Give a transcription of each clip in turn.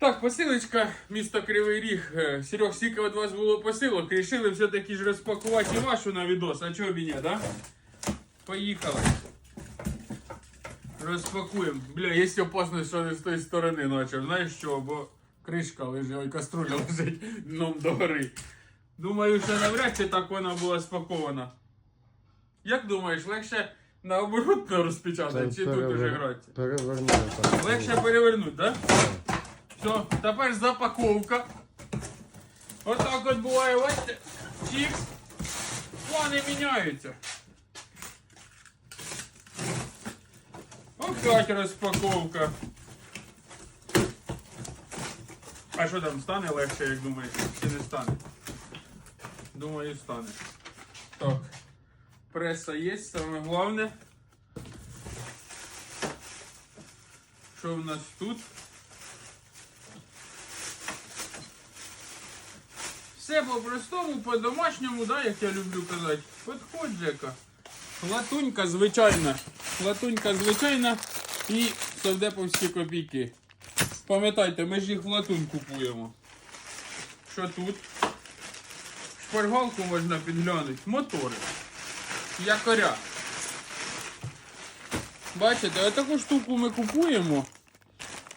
Так, посилочка, місто Кривий Ріг. Е, Серег, скільки від вас було посилок, рішили все-таки ж розпакувати і вашу на відос, а чого б і да? Поїхали. Розпакуємо. Бля, є опасність, що не з тої сторони почав. Знаєш що? Бо кришка лежить, ой, каструля лежить дном догори. Думаю, що навряд чи так вона була спакована. Як думаєш, легше наоборот розпечатати, чи тут уже грати? Переверни так. Легше перевернути, так? Да? Все, тепер запаковка. Отак от буває, бачите, чікс. Плани міняються. Опять розпаковка. А що там стане легше, як думаєш? Чи не стане? Думаю, стане. Так. Преса є, саме головне. Що в нас тут? Все по-простому, по-домашньому, да, як я люблю казати. Подходь, Жека. Латунька звичайна. Латунька звичайна і совдеповські копійки. Пам'ятайте, ми ж їх в латунь купуємо. Що тут? Шпаргалку можна підглянути. Мотори. Якоря. Бачите, отаку штуку ми купуємо.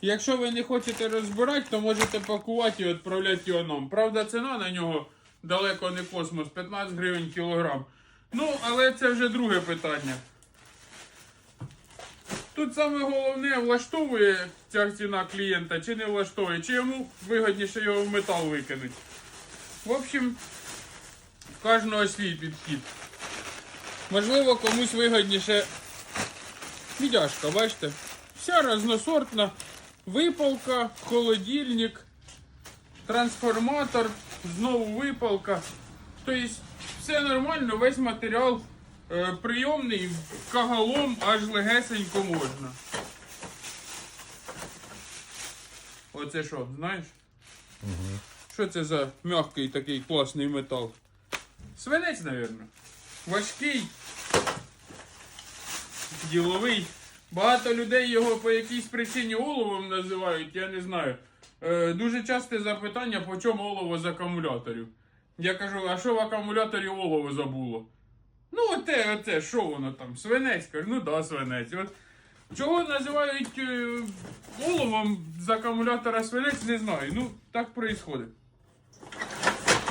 Якщо ви не хочете розбирати, то можете пакувати і відправляти його нам. Правда, ціна на нього далеко не космос, 15 гривень кілограм. Ну, але це вже друге питання. Тут саме головне, влаштовує ця ціна клієнта чи не влаштовує, чи йому вигідніше його в метал викинуть. В общем, в кожного свій підхід. Можливо, комусь вигідніше Відяшка, бачите? Вся разносортна. Випалка, холодильник, трансформатор, знову випалка. Тобто все нормально, весь матеріал е, прийомний, кагалом аж легесенько можна. Оце що, знаєш? Що це за м'який такий класний метал? Свинець, мабуть. Важкий, діловий. Багато людей його по якійсь причині оловом називають, я не знаю. Е, дуже часте запитання, по чому олово з акумуляторів. Я кажу, а що в акумуляторі олово забуло? Ну, оте, оте, що воно там? Свинець? Кажу, ну да, свинець. От, чого називають е, оловом з акумулятора свинець, не знаю. Ну, так происходить.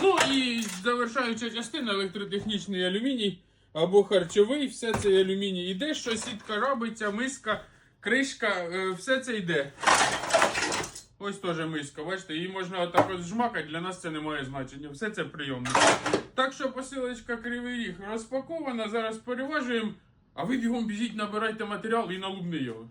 Ну і завершаюча частина електротехнічний алюміній або харчовий, все це алюміній іде, що сітка робиться, миска, кришка, е, все це йде. Ось теж миска, бачите, її можна отак от жмакати, для нас це не має значення. Все це прийомно. Так що посилочка Кривий Ріг розпакована, зараз переважуємо, а ви бігом біжіть, набирайте матеріал і налубни його.